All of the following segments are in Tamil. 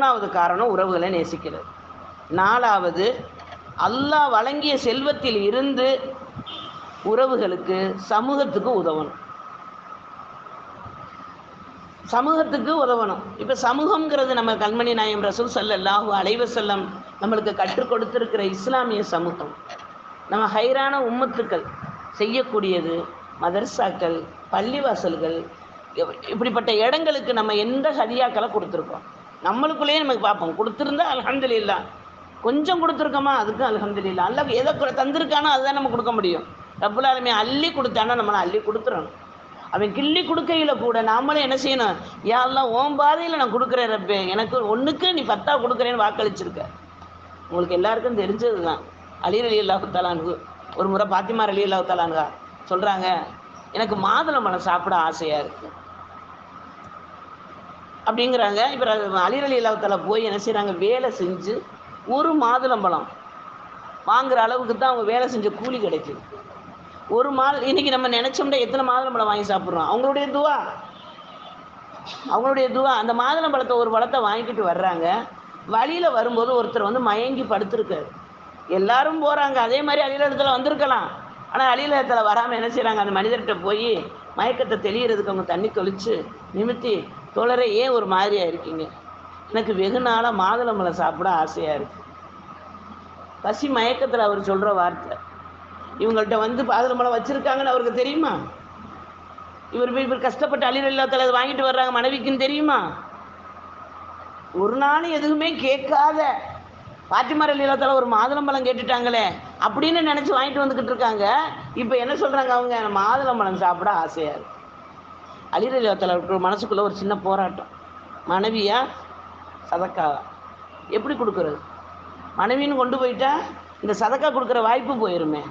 மூணாவது காரணம் உறவுகளை நேசிக்கிறது. நாலாவது அல்லாஹ் வழங்கிய செல்வத்தில் இருந்து உறவுகளுக்கு சமூகத்துக்கு உதவணும். சமூகத்துக்கு உதவணும். இப்போ சமூகங்கிறது நம்ம கண்மணி நாயம் ரசூல் சல்லாஹூ அலைவ செல்லம் நம்மளுக்கு கற்றுக் கொடுத்துருக்கிற இஸ்லாமிய சமூகம். நம்ம ஹைரான உம்மத்துக்கள் செய்யக்கூடியது மதர்சாக்கள் பள்ளிவாசல்கள் இப்படிப்பட்ட இடங்களுக்கு நம்ம எந்த ஹதியாக்களை கொடுத்துருக்கோம் நம்மளுக்குள்ளேயே நமக்கு பார்ப்போம். கொடுத்துருந்தா அல்ஹம்துலில்லாஹ் கொஞ்சம் கொடுத்துருக்கோமா அதுக்கும் அல்ஹம்துலில்லாஹ் அல்ல எதை கு- தந்திருக்கானோ அதுதான் நம்ம கொடுக்க முடியும். ரப்புலாலுமே அள்ளி கொடுத்தானா நம்மளை அள்ளி கொடுத்துடணும் அவன் கிள்ளி கொடுக்கையில் கூட நாமளும் என்ன செய்யணும்? யாரெல்லாம் ஓம் பாதையில் நான் கொடுக்குறேன் ரப்பே. எனக்கு ஒன்றுக்கு நீ பத்தா கொடுக்குறேன்னு வாக்களிச்சிருக்க. உங்களுக்கு எல்லாருக்கும் தெரிஞ்சது தான் அலி அலி அல்லாஹு தலானுக்கு ஒரு முறை பாத்திமார் அலி அல்லாஹு தலான்கா சொல்கிறாங்க எனக்கு மாதுளம்பழம் சாப்பிட ஆசையாக இருக்குது அப்படிங்கிறாங்க. இப்போ அலிரலி அலி போய் என்ன செய்கிறாங்க வேலை செஞ்சு ஒரு மாதுளம்பழம் வாங்குற அளவுக்கு தான் அவங்க வேலை செஞ்ச கூலி கிடைக்குது. ஒரு மால் இன்னைக்கு நம்ம நினைச்சோம்னா எத்தனை மாதுளம்பழம் வாங்கி சாப்பிட்றோம்? அவங்களுடைய துவா. அவங்களுடைய துவா. அந்த மாதுளம்பழத்தை ஒரு பழத்தை வாங்கிட்டு வர்றாங்க. வழியில் வரும்போது ஒருத்தர் வந்து மயங்கி படுத்திருக்காரு. எல்லாரும் போகிறாங்க அதே மாதிரி அலிலத்தில் வந்திருக்கலாம். ஆனால் அலிலத்தில் வராமல் என்ன செய்கிறாங்க அந்த மனிதர்கிட்ட போய் மயக்கத்தை தெளியறதுக்கு அவங்க தண்ணி தொளிச்சு நிமித்தி தோழரை ஏன் ஒரு மாதிரியாக இருக்கீங்க? எனக்கு வெகு நாளாக மாதுளம்பழம் சாப்பிட ஆசையாக இருக்குது பசி மயக்கத்தில் அவர் சொல்கிற வார்த்தை. இவங்கள்ட்ட வந்து மாதுளம்பழம் வச்சுருக்காங்கன்னு அவருக்கு தெரியுமா? இவர் இவர் கஷ்டப்பட்டு அலிரல்லாத்தில் அதை வாங்கிட்டு வர்றாங்க மனைவிக்குன்னு தெரியுமா? ஒரு நாள் எதுவுமே கேட்காத பாத்திமார் இல்லாதால ஒரு மாதுளம்பழம் கேட்டுட்டாங்களே அப்படின்னு நினச்சி வாங்கிட்டு வந்துக்கிட்டு இருக்காங்க. இப்போ என்ன சொல்கிறாங்க அவங்க? மாதுளம்பழம் சாப்பிட ஆசையாக இருக்குது இருக்கு அலிரல்லாத்தால மனசுக்குள்ளே ஒரு சின்ன போராட்டம். மனைவியா? சதக்காவா? எப்படி கொடுக்குறது? மனைவின்னு கொண்டு போயிட்டா இந்த சதக்கா கொடுக்குற வாய்ப்பு போயிருமே.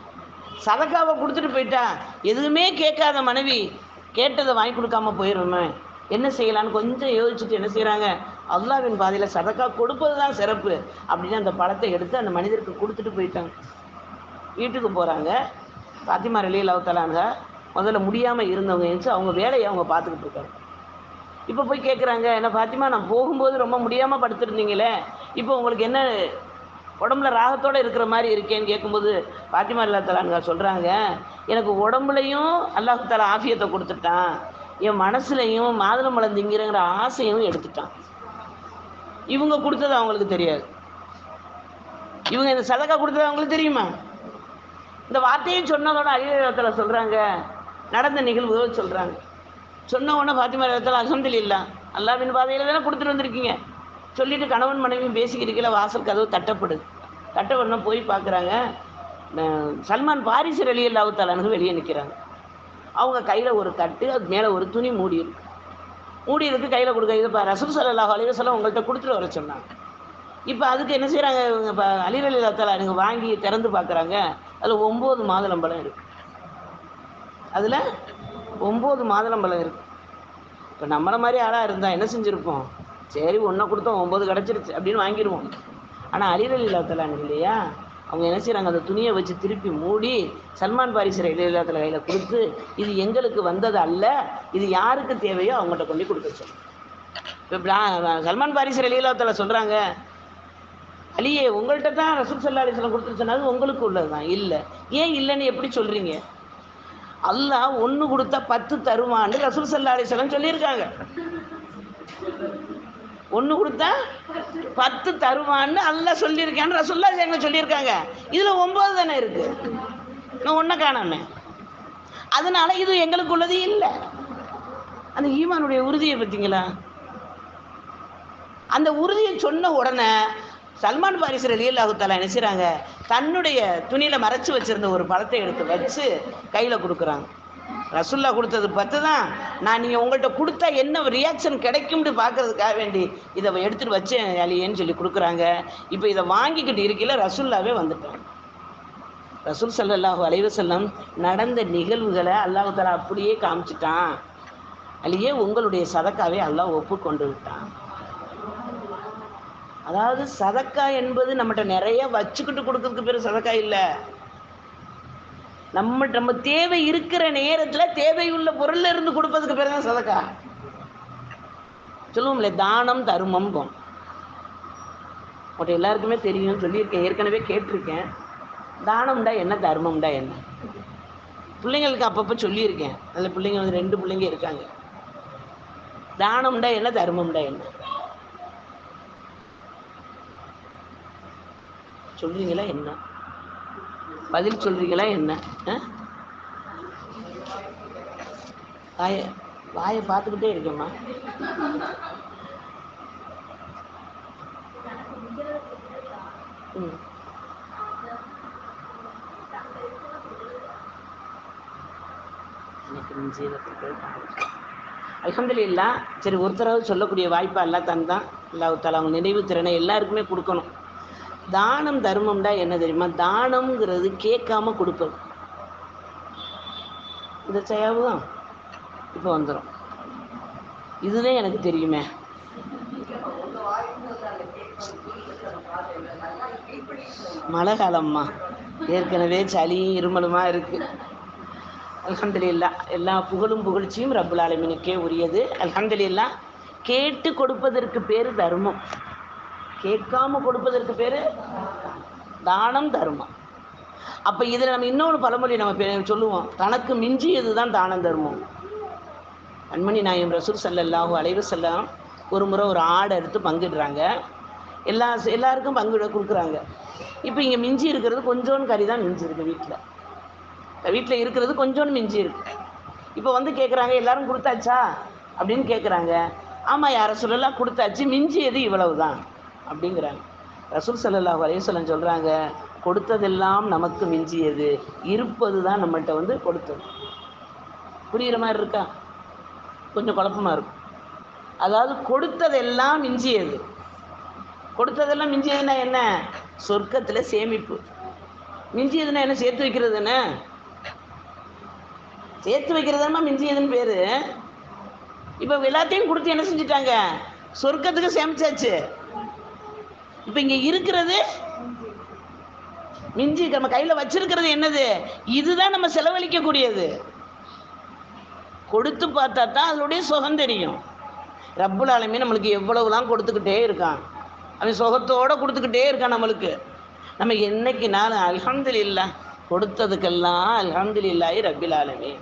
சதக்காவை கொடுத்துட்டு போயிட்டா எதுவுமே கேட்காத மனைவி கேட்டதை வாங்கி கொடுக்காம போயிருமே. என்ன செய்யலான்னு கொஞ்சம் யோசிச்சுட்டு என்ன செய்கிறாங்க அல்லாவின் பாதையில் சதக்கா கொடுப்பது தான் சிறப்பு. அப்படின்னு அந்த பழத்தை எடுத்து அந்த மனிதருக்கு கொடுத்துட்டு போயிட்டாங்க. வீட்டுக்கு போகிறாங்க பாத்திமா ரெலியில் அவத்தலாங்க முதல்ல முடியாமல் இருந்தவங்க இருந்துச்சு அவங்க வேலையை அவங்க பார்த்துக்கிட்டு இருக்காங்க. இப்போ போய் கேட்குறாங்க என்ன பாத்திமா நான் போகும்போது ரொம்ப முடியாமல் படுத்துருந்தீங்களே இப்போ உங்களுக்கு என்ன உடம்புல ராகத்தோடு இருக்கிற மாதிரி இருக்கேன்னு கேட்கும்போது பாத்திமா அல்லா தலான்கா சொல்கிறாங்க எனக்கு உடம்புலையும் அல்லாஹு தலா ஆஃபியத்தை கொடுத்துட்டான் என் மனசுலையும் மாதுளம்பழம் திங்கிறங்கிற ஆசையும் எடுத்துட்டான். இவங்க கொடுத்தது அவங்களுக்கு தெரியாது. இவங்க இந்த சதக்கா கொடுத்தது அவங்களுக்கு தெரியுமா? இந்த வார்த்தையும் சொன்னதோட அழிவத்தில் சொல்கிறாங்க நடந்த நிகழ்வுகள் சொல்கிறாங்க சொன்ன உடனே பாத்திமா இடத்துல அலமதுல்லா அல்லாவின் பாதையில் தானே கொடுத்துட்டு வந்திருக்கீங்க. சொல்லிட்டு கணவன் மனைவியும் பேசிக்கிறீங்கள வாசல் கதவு தட்டப்படுது. தட்ட உடனே போய் பார்க்குறாங்க சல்மான் பாரிசு அலி அல்லாவுத்தாலானுக்கு வெளியே நிற்கிறாங்க அவங்க கையில் ஒரு தட்டு அது மேலே ஒரு துணி மூடி இருக்கு. மூடி இருக்கு கையில் கொடுக்க இது இப்போ ரசூல் சல்லாஹ் அலைவசலம் உங்கள்கிட்ட கொடுத்துட்டு வர சொன்னாங்க. இப்போ அதுக்கு என்ன செய்கிறாங்க இவங்க இப்போ அலிரலி அல்லாத்தாலா வாங்கி திறந்து பார்க்குறாங்க அதில் ஒம்பது மாதுளம்பழம் இருக்குது அதில் ஒம்பது மாதுளம்பழம் இருக்குது இப்போ நம்மளை மாதிரி ஆளாக இருந்தால் என்ன செஞ்சுருப்போம்? சரி ஒன்றை கொடுத்தோம் ஒம்பது கிடச்சிருச்சு அப்படின்னு வாங்கிடுவோம். ஆனால் அலிரலி இல்லாத்தலாங்க இல்லையா? அவங்க என்ன செய்கிறாங்க அந்த துணியை வச்சு திருப்பி மூடி சல்மான் பாரிசர் இல்லாத்தல கையில் கொடுத்து இது எங்களுக்கு வந்தது அல்ல இது யாருக்கு தேவையோ அவங்கள்ட்ட கொண்டு கொடுக்க சொல்லு இப்போ சல்மான் பாரிசர் இல்லாத்தல சொல்கிறாங்க அலியே உங்கள்கிட்ட தான் ரசூல் சல்லா அலிஸ்லாம் கொடுத்துட்டு சொன்னது உங்களுக்கு உள்ளது தான் இல்லை. ஏன் இல்லைன்னு எப்படி சொல்கிறீங்க அல்லாஹ் ஒன்று கொடுத்தா பத்து தருவான்னு ரசூல் சல்லா அலிஸ்லாம் சொல்லியிருக்காங்க. ஒன்று கொடுத்தா பத்து தருவான்னு அல்லாஹ் சொல்லியிருக்கான்னு ரசுல்லா சேங்க சொல்லியிருக்காங்க. இதில் ஒம்பது தானே இருக்கு? நான் ஒன்றை காணாமே. அதனால இது எங்களுக்கு உள்ளது இல்லை. அந்த ஈமானுடைய உறுதியை பார்த்தீங்களா? அந்த உறுதியை சொன்ன உடனே சல்மான் பாரிசர் அலியல்லாஹுத்தாலா என்ன செய்கிறாங்க தன்னுடைய துணியில் மறைச்சு வச்சுருந்த ஒரு பழத்தை எடுத்து வச்சு கையில் கொடுக்குறாங்க. ரசுல்லா கொடுத்தது பத்து தான் நான் நீங்கள் உங்கள்கிட்ட கொடுத்தா என்ன ரியாக்ஷன் கிடைக்கும்னு பார்க்கறதுக்காக வேண்டி இதை எடுத்துகிட்டு வச்சேன் அலியேன்னு சொல்லி கொடுக்குறாங்க. இப்போ இதை வாங்கிக்கிட்டு இருக்கையில் ரசுல்லாவே வந்துட்டாங்க ரசூல் ஸல்லல்லாஹு அலைஹி செல்லம் நடந்த நிகழ்வுகளை அல்லாஹு தலா அப்படியே காமிச்சிட்டான். அலியே உங்களுடைய சதக்காவே அல்லாஹ் ஒப்புக்கொண்டு விட்டான். அதாவது சதக்கா என்பது நம்மகிட்ட நிறைய வச்சுக்கிட்டு கொடுக்கறதுக்கு பேர் சதக்கா இல்லை. நம்ம நம்ம தேவை இருக்கிற நேரத்தில் தேவையுள்ள பொருள்ல இருந்து கொடுப்பதுக்கு பேர் தான் சதக்கா. சொல்லுவோம்ல தானம் தருமம் போம். உங்கள்கிட்ட எல்லாருக்குமே தெரியும் சொல்லியிருக்கேன் ஏற்கனவே கேட்டிருக்கேன். தானம்டா என்ன தர்மம்டா என்ன? பிள்ளைங்களுக்கு அப்பப்போ சொல்லியிருக்கேன். அதில் பிள்ளைங்க வந்து ரெண்டு பிள்ளைங்க இருக்காங்க. தானம்டா என்ன தர்மம்டா என்ன? சொல்றீங்களா என்ன? பதில் சொல்றீங்களா என்ன? ஆ? வாய வாயை பார்த்துக்கிட்டே இருக்கேம்மா. ம். எனக்கு ஜீவத்துக்கு அல்ஹம்துலில்லா சரி ஒருத்தராவது சொல்லக்கூடிய வாய்ப்பா எல்லாம் தந்தான். அல்லாஹ் அவங்க நினைவு திறனை எல்லாருக்குமே கொடுக்கணும். தானம் தர்மம்டா என்ன தெரியுமா? தானம்ங்கிறது கேட்காம கொடுப்பது. இந்த செயவும் இப்போ வந்துடும் இதுதான் எனக்கு தெரியுமே. மழை காலம்மா. ஏற்கனவே சளியும் இருமலுமா இருக்கு. அலகந்தலில்லா எல்லா புகழும் புகழ்ச்சியும் ரபுல் ஆலமினுக்கே உரியது. அலகந்தலில்லா கேட்டு கொடுப்பதற்கு பேர் தர்மம். கேட்காம கொடுப்பதற்கு பேர் தானம் தர்மம். அப்போ இதில் நம்ம இன்னொரு பழமொழி நம்ம சொல்லுவோம். தனக்கு மிஞ்சியது தான் தானம் தர்மம். அன்மணி நாயம் ரசூல் ஸல்லல்லாஹு அலைவு வஸல்லம் ஒரு முறை ஒரு ஆடை எடுத்து பங்கிடுறாங்க. எல்லா எல்லாருக்கும் பங்கிட கொடுக்குறாங்க. இப்போ இங்கே மிஞ்சி இருக்கிறது கொஞ்சோன்னு கறி தான் மிஞ்சி இருக்கு வீட்டில் வீட்டில் இருக்கிறது கொஞ்சோன்னு மிஞ்சி இருக்கு இப்போ வந்து கேட்குறாங்க எல்லாரும் கொடுத்தாச்சா? அப்படின்னு கேட்குறாங்க ஆமாம் யாரை சொல்லலாம் கொடுத்தாச்சு. மிஞ்சியது இவ்வளவு தான் அப்படிங்கிறாங்க. ரசூல் ஸல்லல்லாஹு அலைஹி சொல்கிறாங்க கொடுத்ததெல்லாம் நமக்கு மிஞ்சியது. இருப்பது தான் நம்மகிட்ட வந்து கொடுத்தது. புரிகிற மாதிரி இருக்கா? கொஞ்சம் குழப்பமா இருக்கும். அதாவது கொடுத்ததெல்லாம் மிஞ்சியது. கொடுத்ததெல்லாம் மிஞ்சியதுன்னா என்ன? சொர்க்கத்தில் சேமிப்பு. மிஞ்சியதுன்னா என்ன? சேர்த்து வைக்கிறதுன்னு சேர்த்து வைக்கிறதுமா மிஞ்சியதுன்னு பேர். இப்போ எல்லாத்தையும் கொடுத்து என்ன செஞ்சிட்டாங்க? சொர்க்கத்துக்கு சேமிச்சாச்சு. இப்போ இங்கே இருக்கிறது மிஞ்சி நம்ம கையில் வச்சிருக்கிறது என்னது? இதுதான் நம்ம செலவழிக்கக்கூடியது. கொடுத்து பார்த்தா தான் அதனுடைய சுகம் தெரியும். ரப்புல் ஆலமீன் நம்மளுக்கு எவ்வளவுலாம் கொடுத்துக்கிட்டே இருக்கான். அவன் சுகத்தோட கொடுத்துக்கிட்டே இருக்கான் நம்மளுக்கு. நம்ம என்னைக்கு என்னைக்குனாலும் அல்ஹம்துலில்லா கொடுத்ததுக்கெல்லாம் அல்ஹம்துலில்லாஹி ரப்பில் ஆலமீன்.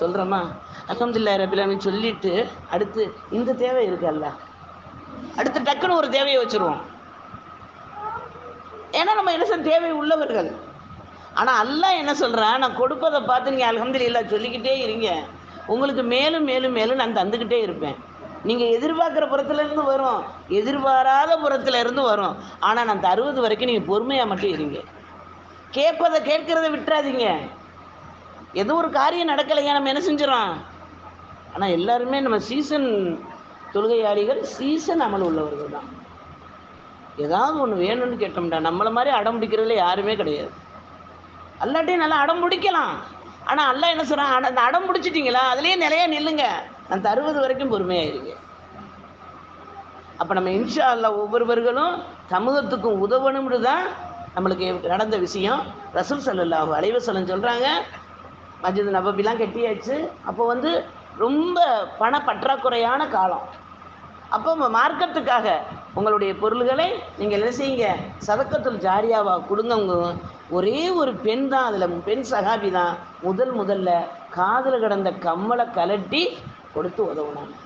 சொல்கிறோமா அல்ஹம்துலில்லாஹி ரப்பில் சொல்லிட்டு அடுத்து இந்த தேவை இருக்குல்ல அடுத்து டக்குன்னு ஒரு தேவையை வச்சுருவோம். ஏன்னா நம்ம இனசன் தேவை உள்ளவர்கள். ஆனால் அல்லா என்ன சொல்கிறேன் நான் கொடுப்பதை பார்த்து நீங்கள் அல்ஹம்துலில்லாஹ் சொல்லிக்கிட்டே இருங்க. உங்களுக்கு மேலும் மேலும் மேலும் நான் தந்துக்கிட்டே இருப்பேன். நீங்கள் எதிர்பார்க்குற புறத்துலேருந்து வரும். எதிர்பாராத புறத்துலேருந்து வரும். ஆனால் நான் தருவது வரைக்கும் நீங்கள் பொறுமையாக மட்டும் இருங்க. கேட்பதை கேட்குறத விட்டுறாதீங்க. எதோ ஒரு காரியம் நடக்கலையா? நம்ம என்ன செஞ்சிடறோம்? ஆனால் எல்லாருமே நம்ம சீசன் தொழுகையாளிகள் சீசன் அமல் உள்ளவர்கள் தான். ஏதாவது ஒன்று வேணும்னு கேட்டோம்டா. நம்மளை மாதிரி அடம் பிடிக்கிறதுல யாருமே கிடையாது. அல்லாட்டையும் நல்லா அடம் பிடிக்கலாம். ஆனால் அல்ல என்ன சொல்கிறான் அட- அந்த அடம் பிடிச்சிட்டிங்களா? அதுலேயே நிறையா நில்லுங்க. நான் தருவது வரைக்கும் பொறுமையாக இருங்க அப்போ நம்ம இன்ஷா அல்ல ஒவ்வொருவர்களும் சமூகத்துக்கும் உதவணும்னு தான் நம்மளுக்கு நடந்த விஷயம். ரசூல் ஸல்லல்லாஹு அலைஹி வஸல்லம் சொல்கிறாங்க மஜித் நபபிலாம் கட்டியாச்சு. அப்போ வந்து ரொம்ப பண பற்றாக்குறையான காலம். அப்போ மார்க்கத்துக்காக உங்களுடைய பொருள்களை நீங்கள் என்ன செய்யுங்க? சதக்கத்துல் ஜாரியாவா கொடுங்க. உங்க ஒரே ஒரு பெண் தான் அதில் பெண் சகாபி தான். முதல் முதல்ல காதில் கிடந்த கம்மலை கலட்டி கொடுத்து உதவுனாங்க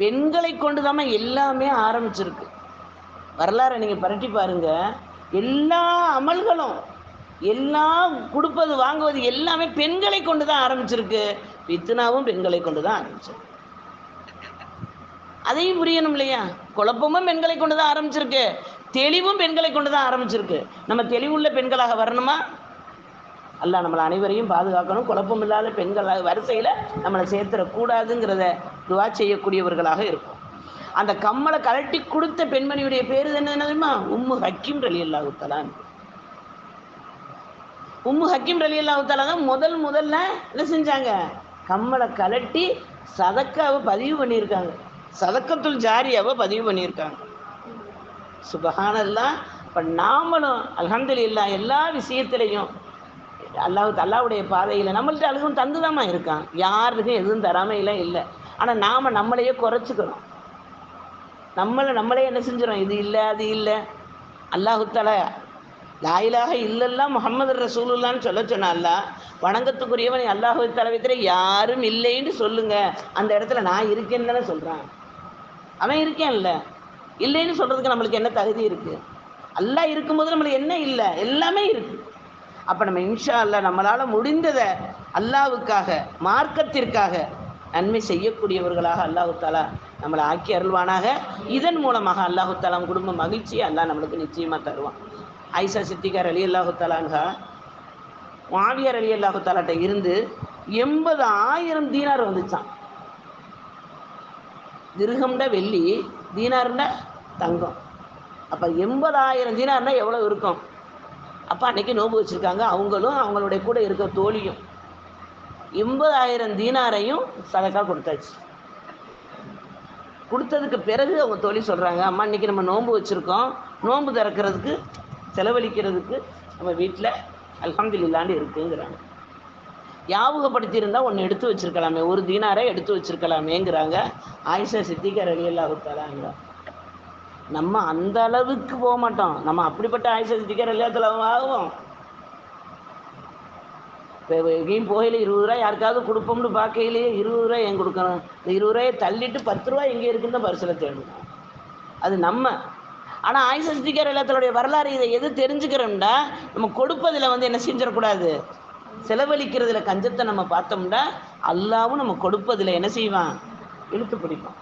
பெண்களை கொண்டு தான் எல்லாமே ஆரம்பிச்சிருக்கு. வரலாறை நீங்கள் பரட்டி பாருங்க. எல்லா அமல்களும் எல்லாம் கொடுப்பது வாங்குவது எல்லாமே பெண்களை கொண்டு தான் ஆரம்பிச்சிருக்கு. பித்னாவும் பெண்களை கொண்டு தான் ஆரம்பிச்சிருக்கு. அதையும் புரியணும் இல்லையா? குழப்பமும் பெண்களை கொண்டு தான் ஆரம்பிச்சிருக்கு. தெளிவும் பெண்களை கொண்டு தான் ஆரம்பிச்சிருக்கு. நம்ம தெளிவுள்ள பெண்களாக வரணுமா? அல்ல நம்மளை அனைவரையும் பாதுகாக்கணும். குழப்பம் இல்லாத பெண்கள் வரிசையில் நம்மளை சேர்த்துடக்கூடாதுங்கிறத துவா செய்யக்கூடியவர்களாக இருக்கும் அந்த கம்மலை கழட்டி கொடுத்த பெண்மணியுடைய பேர் என்ன தெரியுமா? உம்மு ஹக்கீம் ரலி அல்லாஹுத்தலான் உம்மு ஹக்கீம் ரலி அல்லாஹுத்தலா தான் முதல் முதல்ல என்ன செஞ்சாங்க? கம்மலை கழட்டி சதக்காவை பதிவு பண்ணியிருக்காங்க. சதக்கத்துள் ஜாரியாவை பதிவு பண்ணியிருக்காங்க. சுபகானல்லாம் இப்போ நாமளும் அல்ஹம்துலில்லாஹ் எல்லா விஷயத்திலையும் அல்லாஹ் அல்லாவுடைய பாதையில் நம்மள்ட்ட அதுவும் தந்துதாம்மா இருக்கான். யாருக்கும் எதுவும் தராமையெல்லாம் இல்லை. ஆனால் நாம் நம்மளையே குறைச்சிக்கிறோம். நம்மளை நம்மளே என்ன செஞ்சிடும் இது இல்லை அது இல்லை. அல்லாஹுத்தல லாயிலாக இல்லெல்லாம் முகமது ரசூலுல்லான்னு சொல்ல சொன்ன வணங்கத்துக்குரியவன் அல்லாஹு தலைவத்தில் யாரும் இல்லைன்னு சொல்லுங்க. அந்த இடத்துல நான் இருக்கேன்னு தானே சொல்கிறேன் அவன் இருக்கேன்ல இல்லைன்னு சொல்கிறதுக்கு நம்மளுக்கு என்ன தகுதி இருக்குது அல்லாஹ் இருக்கும்போது நம்மளுக்கு என்ன இல்லை? எல்லாமே இருக்குது அப்போ நம்ம இன்ஷா அல்லா நம்மளால் முடிந்ததை அல்லாவுக்காக மார்க்கத்திற்காக நன்மை செய்யக்கூடியவர்களாக அல்லாஹு தாலா நம்மளை ஆக்கி அருள்வானாக. இதன் மூலமாக அல்லாஹு தாலா குடும்ப மகிழ்ச்சியை அல்லாஹ் நம்மளுக்கு நிச்சயமாக தருவான். ஐசா சித்திகார் அலி அல்லாஹு தாலாங்கா மாவியார் அலி அல்லாஹு தாலாட்ட இருந்து எண்பது ஆயிரம் தீனார் வந்துச்சான் திருகம்ன வெள்ளி தீனார்ன தங்கம். அப்போ எண்பதாயிரம் தீனார்னா எவ்வளோ இருக்கும்? அப்போ அன்னைக்கு நோம்பு வச்சுருக்காங்க. அவங்களும் அவங்களுடைய கூட இருக்க தோழியும். எண்பதாயிரம் தீனாரையும் சதக்கா கொடுத்தாச்சு. கொடுத்ததுக்கு பிறகு அவங்க தோழி சொல்கிறாங்க அம்மா இன்றைக்கி நம்ம நோன்பு வச்சுருக்கோம். நோன்பு திறக்கிறதுக்கு செலவழிக்கிறதுக்கு நம்ம வீட்டில் அல்ஹம்துலில்லாண்டு இருக்குங்கிறாங்க. ஞாபகப்படுத்தியிருந்தால் ஒன்று எடுத்து வச்சிருக்கலாமே. ஒரு தீனாரை எடுத்து வச்சிருக்கலாமேங்கிறாங்க ஆயிஷா சித்திகர் அலி அல்லாஹுத்தாலாங்க நம்ம அந்த அளவுக்கு போக மாட்டோம். நம்ம அப்படிப்பட்ட ஆயிஷா சித்திகர் அலியாத்தில் ஆகும் இப்போ எங்கேயும் போகையில் இருபது ரூபாய் யாருக்காவது கொடுப்போம்னு பார்க்கையிலேயே இருபது ரூபாய் ஏன் கொடுக்கணும்? இந்த இருபது ரூபாயை தள்ளிட்டு பத்து ரூபா எங்கே இருக்குன்னு பரிசில் தேடணும். அது நம்ம. ஆனால் ஆயுச சித்திகர் எல்லாத்தோடைய வரலாறு இதை எது தெரிஞ்சுக்கிறோம்டா? நம்ம கொடுப்பதில் வந்து என்ன செஞ்சிடக்கூடாது? செலவழிக்கிறதுல கஞ்சத்தை நம்ம பார்த்தோம்னா அல்லாவும் நம்ம கொடுப்பதில் என்ன செய்வான்? இழுத்து பிடிப்பான்.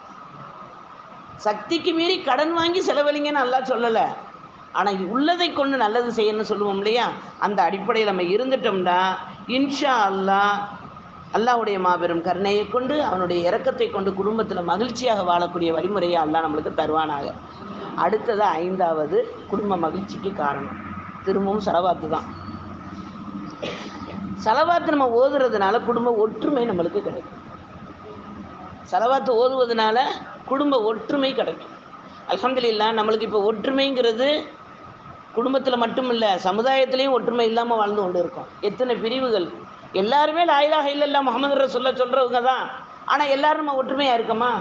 சக்திக்கு மீறி கடன் வாங்கி செலவழிங்கன்னு நல்லா சொல்லலை. ஆனால் உள்ளதை கொண்டு நல்லது செய்யணும்னு சொல்லுவோம் இல்லையா? அந்த அடிப்படையில் நம்ம இருந்துட்டோம்னா இன்ஷா அல்லாஹ் அல்லாவுடைய மாபெரும் கருணையை கொண்டு அவனுடைய இறக்கத்தை கொண்டு குடும்பத்தில் மகிழ்ச்சியாக வாழக்கூடிய வழிமுறையை அல்லாஹ் நம்மளுக்கு தருவானாக. அடுத்தது ஐந்தாவது குடும்ப மகிழ்ச்சிக்கு காரணம். திரும்பவும் செலவாத்து தான். செலவாத்து நம்ம ஓதுறதுனால குடும்ப ஒற்றுமை நம்மளுக்கு கிடைக்கும். செலவாத்து ஓதுவதனால குடும்ப ஒற்றுமை கிடைக்கும். அல்ஹம்துலில்லா நம்மளுக்கு இப்போ ஒற்றுமைங்கிறது குடும்பத்தில் மட்டும் இல்லை சமுதாயத்திலையும் ஒற்றுமை இல்லாமல் வாழ்ந்து கொண்டு இருக்கோம். எத்தனை பிரிவுகள்? எல்லாருமே லாயிலாக இல்லைல்ல முகமது சொல்ல சொல்கிறவங்க தான். ஆனால் எல்லாரும் நம்ம ஒற்றுமையாக இருக்கோமா?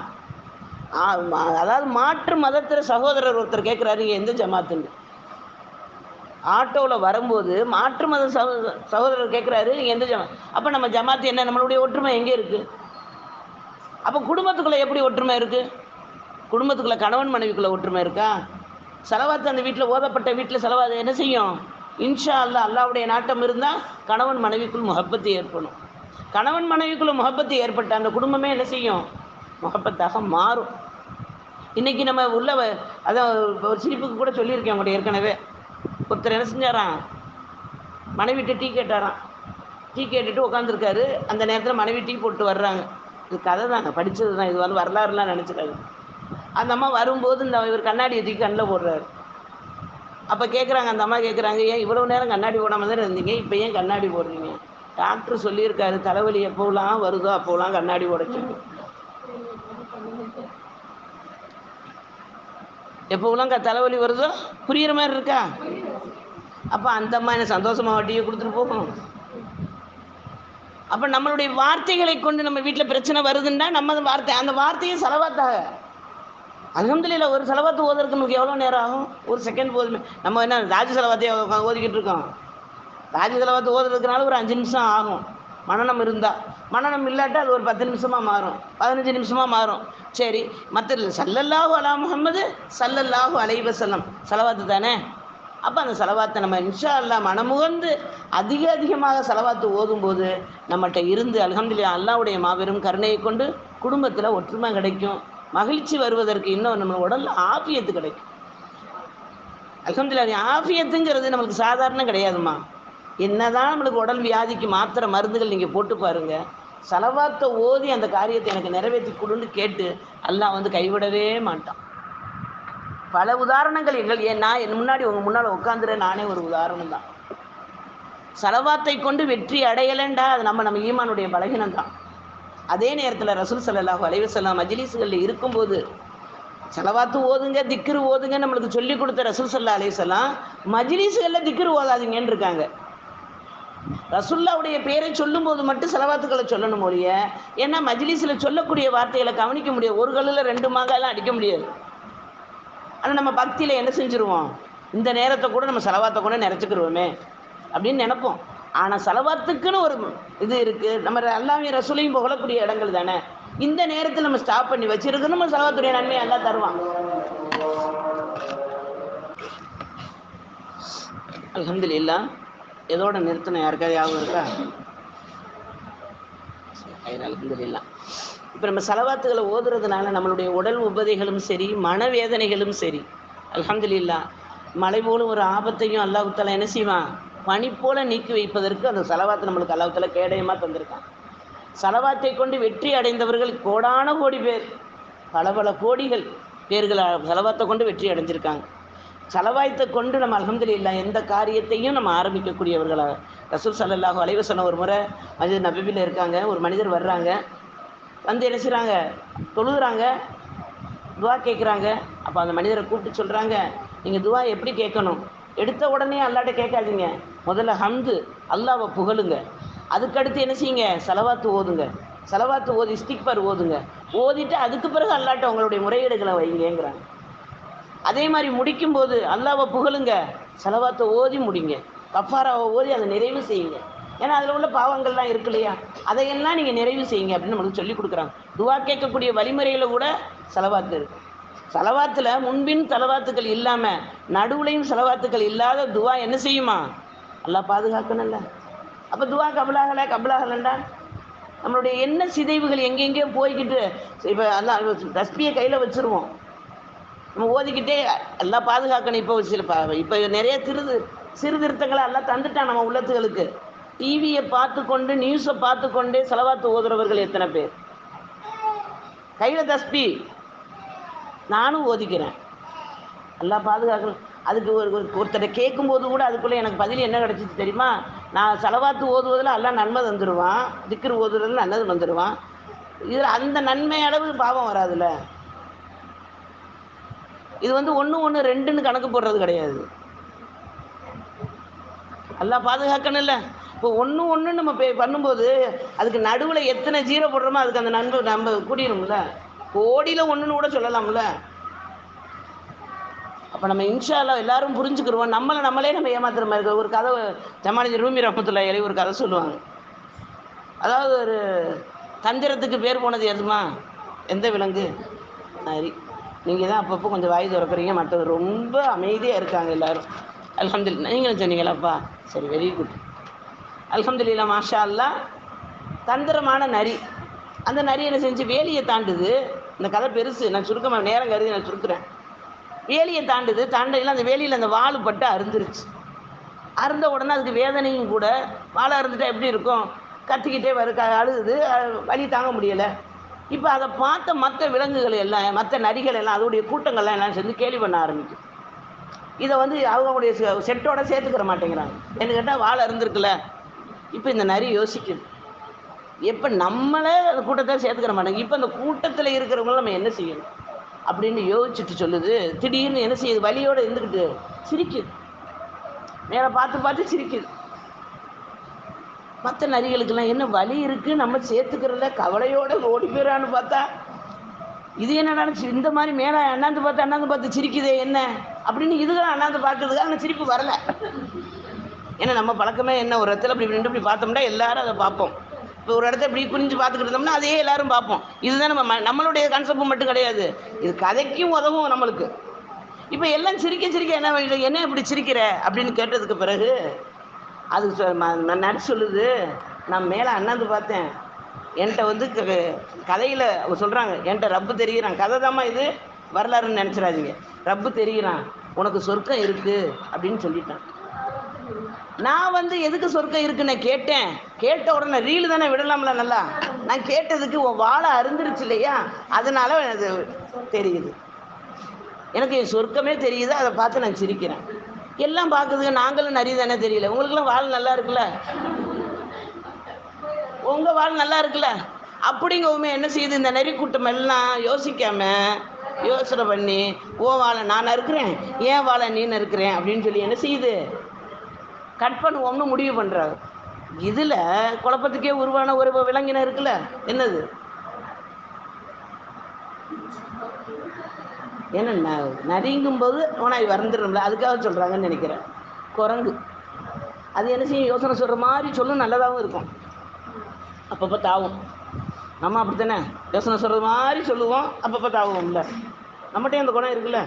அதாவது மாற்று மதத்தில் சகோதரர் ஒருத்தர் கேட்குறாரு எந்த ஜமாத்துன்னு. ஆட்டோவில் வரும்போது மாற்று மத சகோதர சகோதரர் கேட்குறாரு எந்த ஜமா அப்போ நம்ம ஜமாத்து என்ன? நம்மளுடைய ஒற்றுமை எங்கே இருக்குது அப்போ குடும்பத்துக்குள்ளே எப்படி ஒற்றுமை இருக்குது குடும்பத்துக்குள்ளே கணவன் மனைவிக்குள்ளே ஒற்றுமை இருக்கா? செலவாத்து அந்த வீட்டில் ஓதப்பட்ட வீட்டில் செலவாது என்ன செய்யும்? இன்ஷா அல்லாஹ் அல்லாவுடைய நாட்டம் இருந்தால் கணவன் மனைவிக்குள் முகப்பத்து ஏற்படும். கணவன் மனைவிக்குள்ள முகப்பத்து ஏற்பட்ட அந்த குடும்பமே என்ன செய்யும்? முகப்பத்தாக மாறும். இன்றைக்கி நம்ம உள்ள அதான் ஒரு சிரிப்புக்கு கூட சொல்லியிருக்கேன் உங்கள்கிட்ட ஏற்கனவே. ஒருத்தர் என்ன செஞ்சாராம்? மனைவிட்டு டீ கேட்டாராம். டீ கேட்டுட்டு உட்காந்துருக்காரு அந்த நேரத்தில் மனைவி டீ போட்டு வர்றாங்க. இது கதை தாங்க படித்தது தான் இது வந்து வரலாறுலாம் நினச்சிக்காது அந்த அம்மா வரும்போது இந்த இவர் கண்ணாடி தூக்கி கண்ணில் போடுறாரு. அப்போ கேட்குறாங்க அந்த அம்மா கேட்குறாங்க ஏன் இவ்வளோ நேரம் கண்ணாடி போடாமல் தான் இருந்தீங்க? இப்போ ஏன் கண்ணாடி போடுறீங்க? டாக்டர் சொல்லியிருக்காரு தலைவலி எப்போலாம் வருதோ அப்போலாம் கண்ணாடி போட எப்போவெல்லாம் க தலைவலி வருதோ? புரியிற மாதிரி இருக்கா? அப்போ அந்த அம்மா என்ன சந்தோஷமாக வட்டியை கொடுத்துட்டு போகும் அப்போ நம்மளுடைய வார்த்தைகளை கொண்டு நம்ம வீட்டில் பிரச்சனை வருதுன்னா நம்ம அந்த வார்த்தை அந்த வார்த்தையும் செலவாத்தாக அல்ஹம்துலில்லாஹ் ஒரு செலவாத்து ஓதுறதுக்கு நமக்கு எவ்வளோ நேரம் ஆகும்? ஒரு செகண்ட் போதுமே. நம்ம என்ன ராஜ செலவாத்தையே ஓதிக்கிட்டு இருக்கோம். ராஜ செலவாத்து ஓதுறதுக்குனால ஒரு அஞ்சு நிமிஷம் ஆகும். மனநம் இருந்தால் மனநம் இல்லாட்டா அது ஒரு பத்து நிமிஷமாக மாறும் பதினஞ்சு நிமிஷமாக மாறும். சரி மற்ற சல்லல்லாஹு அலா முகமது சல்லல்லாஹு அலைவ செல்லம் செலவாத்து தானே? அப்போ அந்த செலவாத்தை நம்ம இன்ஷா அல்லா மனமுகந்து அதிக அதிகமாக செலவாத்து ஓதும்போது நம்மகிட்ட இருந்து அல்ஹம்துலில்லாஹ் அல்லாவுடைய மாபெரும் கருணையை கொண்டு குடும்பத்தில் ஒற்றுமை கிடைக்கும். மகிழ்ச்சி வருவதற்கு இன்னும் நம்ம உடலில் ஆபியத்து கிடைக்கும். அல்ஹம்துலில்லாஹ் ஆபியத்துங்கிறது நமக்கு சாதாரணம் கிடையாதும்மா. என்னதான் நம்மளுக்கு உடல் வியாதிக்கு மாத்திரை மருந்துகள் நீங்கள் போட்டு பாருங்க. செலவாக்க ஓதி அந்த காரியத்தை எனக்கு நிறைவேற்றி கொடுன்னு கேட்டு அல்லாஹ் வந்து கைவிடவே மாட்டான். பல உதாரணங்கள் எங்கள் ஏன் நான் என் முன்னாடி உங்கள் முன்னால் உட்காந்துற நானே ஒரு உதாரணம் தான். செலவாத்தை கொண்டு வெற்றி அடையலைண்டா அது நம்ம நம்ம ஈமானுடைய பலகீனம் தான். அதே நேரத்தில் ரசூல் ஸல்லல்லாஹு அலைஹி வஸல்லம் மஜ்லிஸ்களில் இருக்கும்போது செலவாத்து ஓதுங்க திக்ரு ஓதுங்க நம்மளுக்கு சொல்லி கொடுத்த ரசூல் செல்லா அலைவசல்லாம் வஸல்லம் மஜ்லிஸ்களில் திக்ரு ஓதாதீங்கன்னு இருக்காங்க. ரசுல்லாவுடைய பேரை சொல்லும்போது மட்டும் செலவாத்துக்களை சொல்லணும் ஒழிய? ஏன்னா மஜ்லிஸில் சொல்லக்கூடிய வார்த்தைகளை கவனிக்க முடியாது. ஒரு கல்லில் ரெண்டு மாங்காயெல்லாம் அடிக்க முடியாது. ஆனால் நம்ம பக்தியில் என்ன செஞ்சுருவோம்? இந்த நேரத்தை கூட நம்ம செலவாத்தை கூட நிறச்சிக்கிருவோமே அப்படின்னு நினைப்போம். ஆனால் செலவாத்துக்குன்னு ஒரு இது இருக்குது நம்ம எல்லாமே ரசூலையும் புகழக்கூடிய இடங்கள் தானே. இந்த நேரத்தில் நம்ம ஸ்டாப் பண்ணி வச்சிருக்கு நம்ம செலவாத்துடைய நன்மையை எல்லாம் தருவான். அல்ஹம்துலில்லா எதோட நிறுத்தணும்? யாருக்காவது ஞாபகம் இருக்கா? அல்ஹம்துலில்லா இப்போ நம்ம செலவாத்துகளை ஓதுறதுனால நம்மளுடைய உடல் உபதைகளும் சரி மனவேதனைகளும் சரி. அல்ஹம்துலில்லா மலை போல ஒரு ஆபத்தையும் அல்லாஹுத்தாலா என்ன செய்வான்? பனி போல நீக்கி வைப்பதற்கு அந்த செலவாத்து நம்மளுக்கு அல்லாஹுத்தாலா கேடயமாக தந்திருக்கான். செலவாத்தை கொண்டு வெற்றி அடைந்தவர்கள் கோடான கோடி பேர் பல பல கோடிகள் பேர்கள் செலவாத்தை கொண்டு வெற்றி அடைஞ்சிருக்காங்க. செலவாயத்தை கொண்டு நம்ம அலமதுல்லா எந்த காரியத்தையும் நம்ம ஆரம்பிக்கக்கூடியவர்களாக ரசூல் சல்லல்லாஹு சொன்ன ஒரு முறை மனிதர் நபிபில் இருக்காங்க ஒரு மனிதர் வர்றாங்க வந்து என்ன செய்கிறாங்க தொழுகிறாங்க துவா கேட்குறாங்க அப்போ அந்த மனிதரை கூப்பிட்டு சொல்கிறாங்க நீங்கள் துவா எப்படி கேட்கணும்? எடுத்த உடனே அல்லாட்ட கேட்காதீங்க. முதல்ல ஹம்து அல்லாவை புகழுங்க. அதுக்கடுத்து என்ன செய்யுங்க? செலவாத்து ஓதுங்க. செலவாத்து ஓதி ஸ்டிக்பர் ஓதுங்க. ஓதிட்டு அதுக்கு பிறகு அல்லாட்ட உங்களுடைய முறையீடுகளை வைங்கிறாங்க அதே மாதிரி முடிக்கும்போது அல்லாவை புகழுங்க செலவாத்தை ஓதி முடிங்க. கஃபாராவை ஓதி அதை நிறைவு செய்யுங்க. ஏன்னா அதில் உள்ள பாவங்கள்லாம் இருக்கு இல்லையா? அதையெல்லாம் நீங்கள் நிறைவு செய்யுங்க அப்படின்னு நம்மளுக்கு சொல்லி கொடுக்குறாங்க. துவா கேட்கக்கூடிய வழிமுறையில் கூட செலவாத்து இருக்கு செலவாத்தில் முன்பின் செலவாத்துக்கள் இல்லாமல் நடுவுலையும் செலவாத்துக்கள் இல்லாத துவா என்ன செய்யுமா? எல்லாம் பாதுகாக்கணும்ல. அப்போ துவா கபலாகலை கபலாகலண்டா? நம்மளுடைய என்ன சிதைவுகள் எங்கெங்கேயோ போய்கிட்டு இப்போ எல்லாம் தஸ்பியை கையில் வச்சுருவோம். நம்ம ஓதிக்கிட்டே எல்லாம் பாதுகாக்கணும். இப்போ சில இப்போ நிறைய திருது சீர்திருத்தங்களை எல்லாம் தந்துட்டான் நம்ம உள்ளத்துகளுக்கு. டிவியை பார்த்து கொண்டு நியூஸை பார்த்து கொண்டே செலவாத்து ஓதுறவர்கள் எத்தனை பேர்? கையில் தஸ்பி. நானும் ஓதிக்கிறேன். எல்லாம் பாதுகாக்கணும். அதுக்கு ஒரு ஒருத்தரை கேட்கும்போது கூட அதுக்குள்ளே எனக்கு பதில் என்ன கிடச்சிச்சு தெரியுமா? நான் செலவாத்து ஓதுவதில் எல்லாம் நன்மை தந்துடுவான் திக்கர் ஓதுறதுல நல்லது வந்துடுவான் இதில் அந்த நன்மை அளவு பாவம் வராதுல்ல. இது வந்து ஒன்று ஒன்று ரெண்டுன்னு கணக்கு போடுறது கிடையாது. எல்லாம் இல்லை இப்போ ஒன்று ஒன்று நம்ம பே பண்ணும்போது அதுக்கு நடுவில் எத்தனை ஜீரோ போடுறோமோ அதுக்கு அந்த நண்பு நம்ம கூடிரும்ல கோடியில் ஒன்றுன்னு கூட சொல்லலாம்ல. அப்போ நம்ம இன்ஷால்லாம் எல்லாரும் புரிஞ்சுக்கிடுவோம் நம்மளை நம்மளே நம்ம ஏமாத்துற மாதிரி இருக்கு. ஒரு கதை ஜமானி ரூமி ரஹமத்துல்லா எழுதி ஒரு கதை சொல்லுவாங்க. அதாவது ஒரு தந்திரத்துக்கு பேர் போனது எதுமா? எந்த விலங்கு? நரி. நீங்கள் தான் அப்பப்போ கொஞ்சம் வாய் திறக்கிறீங்க மற்றது ரொம்ப அமைதியாக இருக்காங்க எல்லாரும். அல்ஹம்துலில்லாஹ். நீங்களும் சொன்னீங்களாப்பா? சரி வெரி குட் அல்ஹம்துலில்லாஹ் மாஷா அல்லாஹ் தந்திரமான நரி. அந்த நரி என்ன செஞ்சு வேலியை தாண்டுது. இந்த கதை பெருசு நான் சுருக்கமாக நேரம் கருதி நான் சுருக்குறேன். வேலியை தாண்டுது தாண்டையில் அந்த வேலியில் அந்த வாள் பட்டு அருந்துருச்சு. அருந்த உடனே அதுக்கு வேதனையும் கூட வாழை அருந்துட்டா எப்படி இருக்கும்? கத்திக்கிட்டே வரு அழுது அழுகுது வலி தாங்க முடியலை. இப்போ அதை பார்த்த மற்ற விலங்குகள் எல்லாம் மற்ற நரிகள் எல்லாம் அதோடைய கூட்டங்கள்லாம் எல்லாம் சேர்ந்து கேள்வி பண்ண ஆரம்பிக்கும் இதை வந்து அவங்களுடைய செ- செட்டோட சேர்த்துக்கிற மாட்டேங்கிறாங்க. என்ன கேட்டால் வாழை இருந்திருக்குல்ல இப்போ இந்த நரி யோசிக்குது. எப்போ நம்மளே அந்த கூட்டத்தை சேர்த்துக்கிற மாட்டாங்க. இப்போ அந்த கூட்டத்தில் இருக்கிறவங்கள நம்ம என்ன செய்யணும்? அப்படின்னு யோசிச்சுட்டு சொல்லுது. திடீர்னு என்ன செய்யுது? வலியோடு இருந்துக்கிட்டு சிரிக்குது. மேலே பார்த்து பார்த்து சிரிக்குது. மற்ற நரிகளுக்கெல்லாம் என்ன வலி இருக்குது நம்ம சேர்த்துக்கிறத கவலையோட ஓடி போயிடான்னு பார்த்தா இது என்னடா சி- இந்த மாதிரி மேலே அண்ணாந்து பார்த்து அண்ணாந்து பார்த்து சிரிக்குதே என்ன? அப்படின்னு இதுதான் அண்ணாந்து பார்க்குறதுக்கு ஆனால் சிரிப்பு வரல. ஏன்னா நம்ம பழக்கமே என்ன? ஒரு இடத்துல இப்படி நின்று இப்படி பார்த்தோம்னா எல்லாரும் அதை பார்ப்போம். இப்போ ஒரு இடத்த இப்படி குனிஞ்சு பார்த்துக்கிட்டு இருந்தோம்னா அதையே எல்லாரும் பார்ப்போம். இதுதான் நம்ம ம- நம்மளுடைய கான்செப்ட் மட்டும் கிடையாது. இது கதைக்கும் உதவும் நம்மளுக்கு. இப்போ எல்லாம் சிரிக்க சிரிக்க என்ன வழி? என்ன இப்படி சிரிக்கிற? அப்படின்னு கேட்டதுக்கு பிறகு அதுக்கு சொ- ம- சொல்லுது. நான் மேலே அண்ணாந்து பார்த்தேன். என்கிட்ட வந்து கதையில் சொல்கிறாங்க என்கிட்ட ரப்பு தெரிகிறான். கதை தாம்மா இது. வரலாறுன்னு நினச்சிடாதீங்க. ரப்பு தெரிகிறான். உனக்கு சொர்க்கம் இருக்குது அப்படின்னு சொல்லிட்டான். நான் வந்து எதுக்கு சொர்க்கம் இருக்குன்னு கேட்டேன். கேட்ட உடனே ரீல் தானே விடலாம்ல நல்லா? நான் கேட்டதுக்கு உன் வாழை அருந்துருச்சு இல்லையா? அதனால அது தெரியுது. எனக்கு என் சொர்க்கமே தெரியுது. அதை பார்த்து நான் சிரிக்கிறேன். எல்லாம் பார்க்குதுங்க நாங்களும் நிறைய தானே தெரியல. உங்களுக்குலாம் வாழ் நல்லா இருக்குல்ல? உங்கள் வாழ் நல்லா இருக்குல்ல? அப்படிங்கவுமே என்ன செய்யுது? இந்த நெறி கூட்டம் எல்லாம் யோசிக்காம யோசனை பண்ணி ஓ வாழை நான் இருக்கிறேன் ஏன் வாழை நீ இருக்கிறேன் அப்படின்னு சொல்லி என்ன செய்யுது? கட் பண்ணுவோம்னு முடிவு பண்ணுறாங்க இதில் குழப்பத்துக்கே உருவான ஒரு விலங்கினம் இருக்குல்ல? என்னது? ஏன்னா ந நரிங்கும் போது ஓனாய் வறந்துடும்ல அதுக்காக சொல்கிறாங்கன்னு நினைக்கிறேன். குரங்கு. அது என்ன செய்யும்? யோசனை சொல்கிற மாதிரி சொல்லும் நல்லதாகவும் இருக்கும். அப்பப்போ தாவும். நம்ம அப்படி தானே யோசனை சொல்கிறது மாதிரி சொல்லுவோம் அப்பப்போ தாவுவோம்ல. நம்மகிட்டே அந்த குணம் இருக்குல்ல?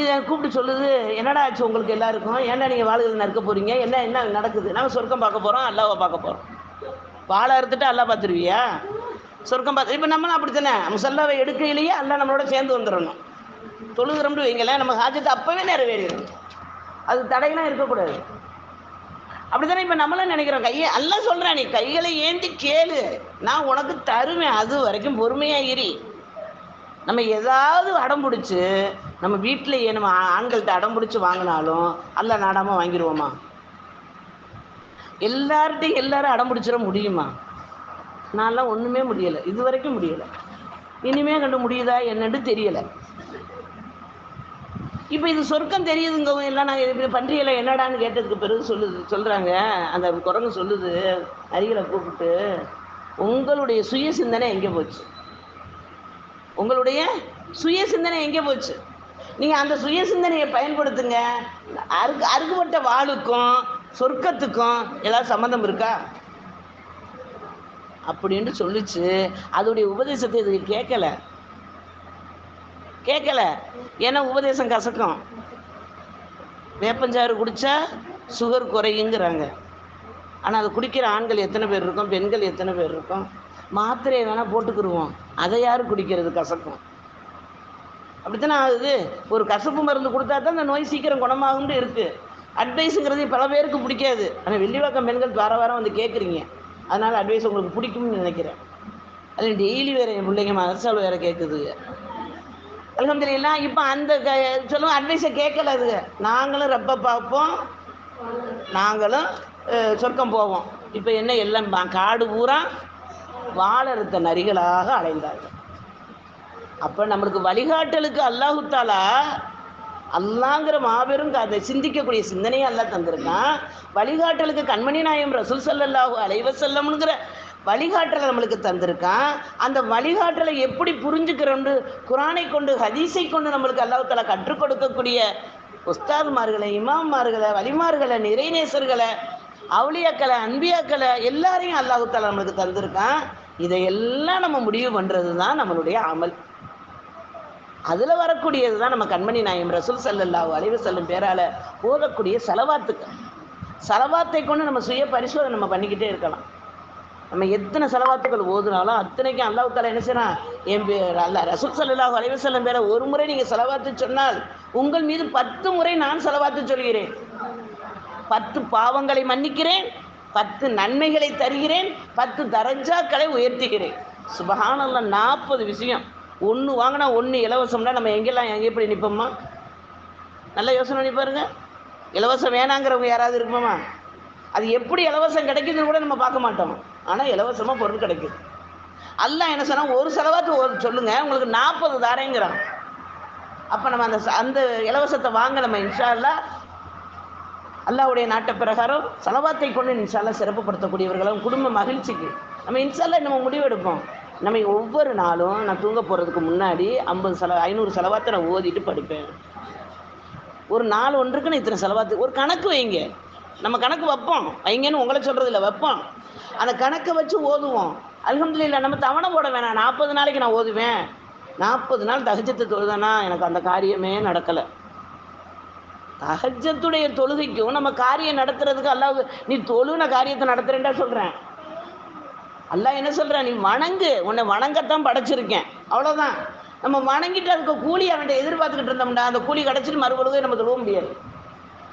இதை கூப்பிட்டு சொல்லுது என்னடா ஆச்சு உங்களுக்கு எல்லாருக்கும்? ஏன்டா நீங்கள் வாழ்கிறது நடக்க போகிறீங்க என்ன என்ன நடக்குது? நாங்கள் சொர்க்கம் பார்க்க போகிறோம் அல்லாவை பார்க்க போகிறோம் வாழை அறுத்துட்டு அல்லா பார்த்துருவியா? சொர்க்கம் பார்த்து இப்போ நம்மளும் அப்படி தானே முசல்லாவை எடுக்கையிலேயே அல்ல நம்மளோட சேர்ந்து வந்துடணும். தொழுகிறோம்னு வைங்களேன் நம்ம ஹாஜத்தை அப்போவே நிறைவேறிடும் அது தடையெல்லாம் இருக்கக்கூடாது. அப்படி தானே இப்போ நம்மளும் நினைக்கிறோம் கையை எல்லாம் சொல்கிறேன் நீ கைகளை ஏந்தி கேளு. நான் உனக்கு தருவேன். அது வரைக்கும் பொறுமையாக இரு. நம்ம ஏதாவது அடம் பிடிச்சி நம்ம வீட்டிலேயே நம்ம ஆண்கள்கிட்ட ஆண்கள்ட்ட அடம் பிடிச்சி வாங்கினாலும் அல்ல நாடாமல் வாங்கிடுவோமா எல்லார்ட்டையும் எல்லாரும் அடம் பிடிச்சிட முடியுமா? நான்லாம் ஒன்றுமே முடியலை. இது வரைக்கும் முடியலை. இனிமே கண்டு முடியுதா என்னன்னு தெரியலை. இப்போ இது சொர்க்கம் தெரியுதுங்க எல்லாம் நாங்கள் இப்படி பன்றியலை என்னடான்னு கேட்டதுக்கு பிறகு சொல்லுது சொல்கிறாங்க அந்த குரங்கு சொல்லுது அருகில் கூப்பிட்டு உங்களுடைய சுய சிந்தனை எங்கே போச்சு? உங்களுடைய சுய சிந்தனை எங்கே போச்சு? நீங்கள் அந்த சுய சிந்தனையை பயன்படுத்துங்க. அறுக்கு அறுக்கப்பட்ட வாளுக்கும் சொர்க்கத்துக்கும் ஏதாவது சம்மந்தம் இருக்கா? அப்படின்னு சொல்லிச்சு. அதோடைய உபதேசத்தை இதுக்கு கேட்கல. கேட்கல. ஏன்னா உபதேசம் கசக்கும். வேப்பஞ்சாறு குடித்தா சுகர் குறையுங்கிறாங்க. ஆனால் அது குடிக்கிற ஆண்கள் எத்தனை பேர் இருக்கோம்? பெண்கள் எத்தனை பேர் இருக்கோம்? மாத்திரையை வேணால் போட்டுக்கிடுவோம் அதை யார் குடிக்கிறது? கசக்கும். அப்படித்தானே ஆகுது? ஒரு கசப்பு மருந்து கொடுத்தா தான் அந்த நோய் சீக்கிரம் குணமாகும்னு இருக்குது அட்வைஸுங்கிறது பல பேருக்கு பிடிக்காது. ஆனால் வெள்ளிவாக்கம் பெண்கள் வார வாரம் வந்து கேட்குறீங்க அதனால் அட்வைஸ் உங்களுக்கு பிடிக்கும்னு நினைக்கிறேன். அது டெய்லி வேறு என் பிள்ளைங்க மதரசாவில் வேறு கேட்குதுங்க அலமதுலாம் இப்போ அந்த க சொல்லுவோம் அட்வைஸை கேட்கல அதுங்க நாங்களும் ரப்ப பார்ப்போம். நாங்களும் சொர்க்கம் போவோம். இப்போ என்ன எல்லாம் காடு பூரா வாழறுத்த நரிகளாக அலைந்தார்கள் அப்போ நம்மளுக்கு வழிகாட்டலுக்கு அல்லாஹுத்தாலா அல்லாங்கிற மாபெரும் அதை சிந்திக்கக்கூடிய சிந்தனையை அல்லா தந்திருக்கான். வழிகாட்டலுக்கு கண்மணி நாயம் ரசூல் ஸல்லல்லாஹு அலைஹி செல்லம்ங்கிற வழிகாட்டலை நம்மளுக்கு தந்திருக்கான். அந்த வழிகாட்டலை எப்படி புரிஞ்சுக்கிறோண்டு குரானை கொண்டு ஹதீஸை கொண்டு நம்மளுக்கு அல்லாஹால கற்றுக் கொடுக்கக்கூடிய உஸ்தாதுமார்களை இமாம்மார்களை வலிமார்களை நிறைநேசர்களை அவளியாக்களை அன்பியாக்களை எல்லாரையும் அல்லாஹு நம்மளுக்கு தந்திருக்கான். இதையெல்லாம் நம்ம முடிவு பண்ணுறது தான் நம்மளுடைய அமல். அதில் வரக்கூடியது தான் நம்ம கண்மணி நாயம். ரசூல் செல்லல்லா அழிவு செல்லும் பேரால் ஓதக்கூடிய செலவாத்துக்கள். செலவாத்தை கொண்டு நம்ம சுய பரிசோதனை நம்ம பண்ணிக்கிட்டே இருக்கலாம். நம்ம எத்தனை செலவாத்துக்கள் ஓதுனாலும் அத்தனைக்கும் அல்லாஹ் என்ன செய்யறான் என் பேர் அல்ல ரசூல் ஸல்லல்லாஹு அலைஹி செல்லும் பேரை ஒரு முறை நீங்கள் செலவாத்து சொன்னால் உங்கள் மீது பத்து முறை நான் செலவாத்து சொல்கிறேன். பத்து பாவங்களை மன்னிக்கிறேன் பத்து நன்மைகளை தருகிறேன் பத்து தரஜாக்களை உயர்த்துகிறேன். சுபகானல்ல நாற்பது விஷயம். ஒன்று வாங்கினா ஒன்று இலவசம்னா நம்ம எங்கெல்லாம் எங்கே எப்படி நிற்போமா நல்ல யோசனை பண்ணி பாருங்க. இலவசம் வேணாங்கிறவங்க யாராவது இருப்போமா அது எப்படி இலவசம் கிடைக்குதுன்னு கூட நம்ம பார்க்க மாட்டோம். ஆனால் இலவசமாக பொருள் கிடைக்குது. அல்ல என்ன சொன்னால் ஒரு செலவாத்து ஒரு சொல்லுங்கள் உங்களுக்கு நாற்பது தாரேங்கிறான். அப்போ நம்ம அந்த அந்த இலவசத்தை வாங்க நம்ம இன்ஷா அல்லாஹ் அல்லாஹ்வுடைய நாட்ட பிரகாரம் செலவாத்தை கொண்டு இன்ஷால்லா சிறப்புப்படுத்தக்கூடியவர்களும் குடும்ப மகிழ்ச்சிக்கு. நம்ம இன்ஷால்லா நம்ம முடிவெடுப்போம். நம்ம ஒவ்வொரு நாளும் நான் தூங்க போகிறதுக்கு முன்னாடி ஐம்பது செல ஐநூறு செலவாத்தை நான் ஓதிட்டு படுப்பேன். ஒரு நாள் ஒன்றுக்கு நான் இத்தனை செலவாத்து ஒரு கணக்கு வைங்க. நம்ம கணக்கு வைப்போம். வைங்கன்னு உங்களை சொல்கிறது இல்லை வைப்போம். அந்த கணக்கை வச்சு ஓதுவோம். அல்ஹம்துலில்லாஹ் நம்ம தவணை போட வேணாம். நாற்பது நாளைக்கு நான் ஓதுவேன். நாற்பது நாள் தகஜத்தை தொழுதானா எனக்கு அந்த காரியமே நடக்கலை. தகஜத்துடைய தொழுகைக்கும் நம்ம காரியம் நடத்துறதுக்கு அல்லாஹ் நீ தொழுன காரியத்தை நடத்துறேன்டா சொல்கிறேன் அல்லாஹ் என்ன சொல்கிறான் நீ வணங்கு. உன்னை வணங்கத்தான் படைச்சிருக்கேன். அவ்வளோதான் நம்ம வணங்கிட்டு அதுக்கு கூலி அவன்கிட்ட எதிர்பார்த்துக்கிட்டு இருந்தோம்டா அந்த கூலி கிடச்சிட்டு மறுபொழுது நம்ம தொழுவ முடியாது.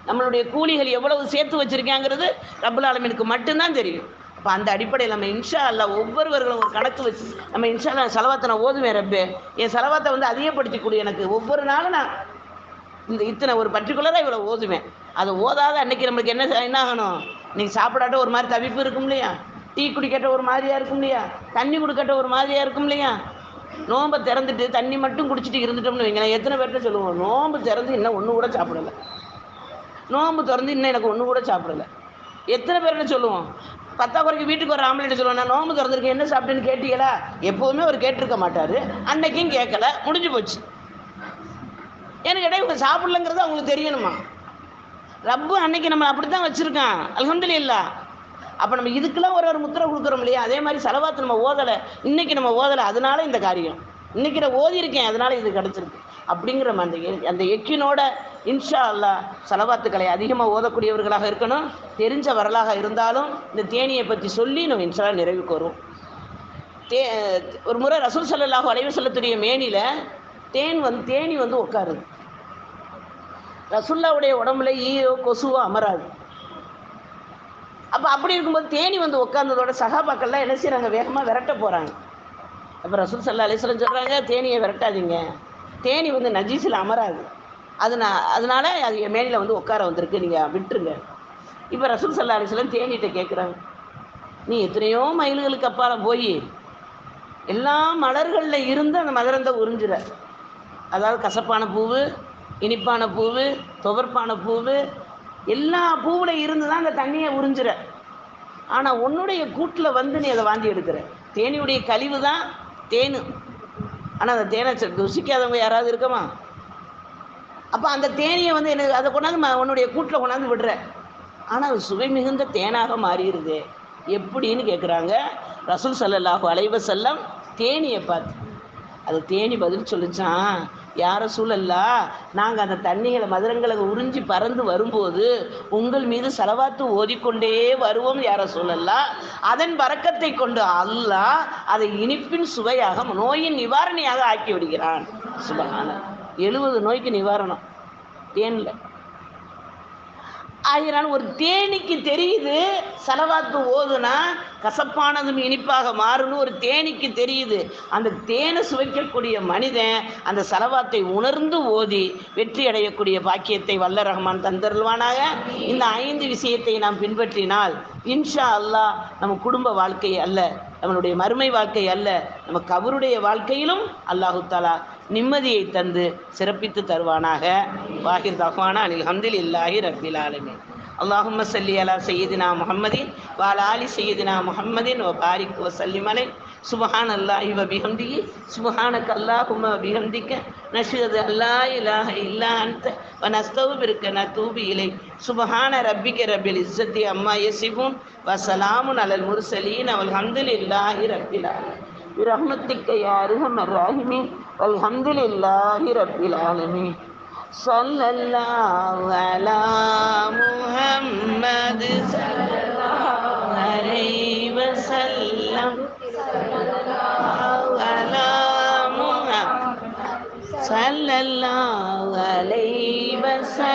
நம்மளுடைய கூலிகள் எவ்வளவு சேர்த்து வச்சிருக்கேங்கிறது ரப்புல் ஆலமீனுக்கு மட்டும்தான் தெரியும். அப்போ அந்த அடிப்படையில் நம்ம இன்ஷா அல்ல ஒவ்வொருவர்களும் ஒரு கணக்கு வச்சு நம்ம இன்ஷா அல்லாஹ் செலவாத்தை நான் ஓதுவேன் ரப்பே. என் செலவாத்தை வந்து அதிகப்படுத்தி கொடு எனக்கு. ஒவ்வொரு நாளும் நான் இந்த இத்தனை ஒரு பர்டிகுலராக இவ்வளோ ஓதுவேன். அதை ஓதாத அன்னைக்கு நம்மளுக்கு என்ன என்ன ஆகணும்? நீங்கள் சாப்பிடாட்ட ஒரு மாதிரி தவிப்பு இருக்கும் இல்லையா? டீ குடிக்கட்ட ஒரு மாதிரியா இருக்கும் இல்லையா? தண்ணி குடிக்கட்ட ஒரு மாதிரியா இருக்கும் இல்லையா? நோம்பை திறந்துட்டு தண்ணி மட்டும் குடிச்சிட்டு இருந்துட்டோம்னு வைங்களேன் எத்தனை பேர்கிட்ட சொல்லுவோம்? நோம்பு திறந்து இன்னும் ஒன்று கூட சாப்பிடல. நோம்பு திறந்து இன்னும் எனக்கு ஒன்று கூட சாப்பிடல. எத்தனை பேர்கிட்ட சொல்லுவோம்? பத்தாக்குறைக்கு வீட்டுக்கு ஒரு ஆம்பளைட்டு சொல்லுவேன் நான் நோம்பு திறந்துருக்கேன். என்ன சாப்பிட்டேன்னு கேட்டீங்களா? எப்போதுமே அவர் கேட்டிருக்க மாட்டார். அன்னைக்கும் கேட்கல முடிஞ்சு போச்சு. எனக்கு இடையே இவங்க சாப்பிடலங்கிறது அவங்களுக்கு தெரியணுமா? ரப்பு அன்னைக்கு நம்ம அப்படி தான் வச்சுருக்கான். அல்ஹம்துலில்லாஹ் அப்போ நம்ம இதுக்கெல்லாம் ஒரு ஒரு முத்திரை கொடுக்குறோம் இல்லையா? அதே மாதிரி செலவாத்து நம்ம ஓதலை. இன்னைக்கு நம்ம ஓதலை. அதனால இந்த காரியம். இன்னைக்கு நான் ஓதியிருக்கேன். அதனால இது கிடச்சிருக்கு. அப்படிங்கிற அந்த எ- அந்த எக்கினோட இன்ஷா அல்லாஹ் செலவாத்துக்களை அதிகமாக ஓதக்கூடியவர்களாக இருக்கணும். தெரிஞ்ச வரலாக இருந்தாலும் இந்த தேனியை பற்றி சொல்லி நம்ம இன்ஷா அல்லாஹ் நிறைவுக்கு வரும் தே ஒரு முறை ரசூல் ஸல்லல்லாஹு அலைவு செல்லத்துடைய மேனியில் தேன் வந்து தேனி வந்து உட்காருது. ரசுல்லாவுடைய உடம்புல ஈயோ கொசுவோ அமராது. அப்போ அப்படி இருக்கும்போது தேனி வந்து உட்கார்ந்ததோட சகாபாக்கள்லாம் என்ன செய்கிறாங்க வேகமாக விரட்ட போகிறாங்க அப்போ ரசூல் சல்லா அலிஸ்லம் சொல்கிறாங்க தேனியை விரட்டாதீங்க. தேனி வந்து நஜீஸில் அமராது. அதனா அதனால அது என் மேனியில் வந்து உட்கார வந்திருக்கு நீங்கள் விட்டுருங்க. இப்போ ரசூல் சல்லா அலிஸ்லம் தேனிகிட்ட கேட்குறாங்க நீ எத்தனையோ மைல்களுக்கு அப்பால் போய் எல்லா மலர்களில் இருந்து அந்த மகரந்த உறிஞ்சுற. அதாவது கசப்பான பூவு இனிப்பான பூவு துவர்ப்பான பூவு எல்லா பூவில் இருந்து தான் அந்த தண்ணியை உறிஞ்சுற. ஆனால் உன்னுடைய கூட்டில் வந்து நீ அதை வாந்தி எடுக்கிற. தேனியுடைய கழிவு தான். தேனு ஆனால் அந்த தேனை ச- ருசிக்காதவங்க யாராவது இருக்கமா? அப்போ அந்த தேனியை வந்து எனக்கு அதை கொண்டாந்து உன்னுடைய கூட்டில் கொண்டாந்து விடுற. ஆனால் அது சுவை மிகுந்த தேனாக மாறிடுது. எப்படின்னு கேட்குறாங்க ரசூல் செல்லல்லாஹோ அலைவ செல்லம் தேனியை பார்த்து. அது தேனி பதில் சொல்லிச்சான். யார சூழல்லா? நாங்கள் அந்த தண்ணிகளை மதுரங்களை உறிஞ்சி பறந்து வரும்போது உங்கள் மீது செலவாத்து ஓதிக்கொண்டே வருவோம் யார சூழல்லா? அதன் வரக்கத்தை கொண்டு அல்லாஹ் அதை இனிப்பின் சுவையாக நோயின் நிவாரணியாக ஆக்கி விடுகிறான். சுபகான. எழுபது நோய்க்கு நிவாரணம். தேனில் ஆகிறான் ஒரு தேனிக்கு தெரியுது செலவாத்து ஓதுனா கசப்பானதும் இனிப்பாக மாறுன்னு ஒரு தேனிக்கு தெரியுது. அந்த தேனை சுவைக்கக்கூடிய மனிதன் அந்த செலவாத்தை உணர்ந்து ஓதி வெற்றி அடையக்கூடிய பாக்கியத்தை வல்ல ரஹ்மான் தந்தருள்வானாக. இந்த ஐந்து விஷயத்தை நாம் பின்பற்றினால் இன்ஷா அல்லாஹ் நம்ம குடும்ப வாழ்க்கை அல்ல நம்மளுடைய மறுமை வாழ்க்கை அல்ல நம்ம கபருடைய வாழ்க்கையிலும் அல்லாஹு தாலா நிம்மதியை தந்து சிறப்பித்து தருவானாக. வாஹிர் தஹ்வானா அனில் ஹம்தில் இல்லாஹி ரபில் ஆலமே அல்லாஹும் சல்லி அலா சையதினா முஹம்மதின் வால ஆலி சையதினா முஹம்மதின் ஓ பாரிக் ஓ சல்லிமலை சுபஹான் அல்லாஹி வ சுபஹான சுபஹானக் அல்லாஹும பிஹம்திக்க. நஷ்ஹது அல்லா இலாஹ இல்லா நஸ்தவு வ ந நதூபி இலை சுபஹான ரப்பிக்க ரப்பில் இஸ்ஸத்தி அம்மா யசிஃபூன். வ சலாமுன் அலல் முர்சலீன் அவல் ஹம்துலில்லாஹி ரப்பில் ஆலமீன். பிரஹ்மத்துக்கு யாருகன் ராகிமி அல்ஹம்துலில்லாஹி ரப்பில் ஆலமி சல்லல்லாஹு அலா முஹம்மது சல்லல்லாஹு அலைஹி வஸல்லம். சல்லல்லாஹு அலா முஹம்மது சல்லல்லாஹு அலைஹி வஸல்லம்.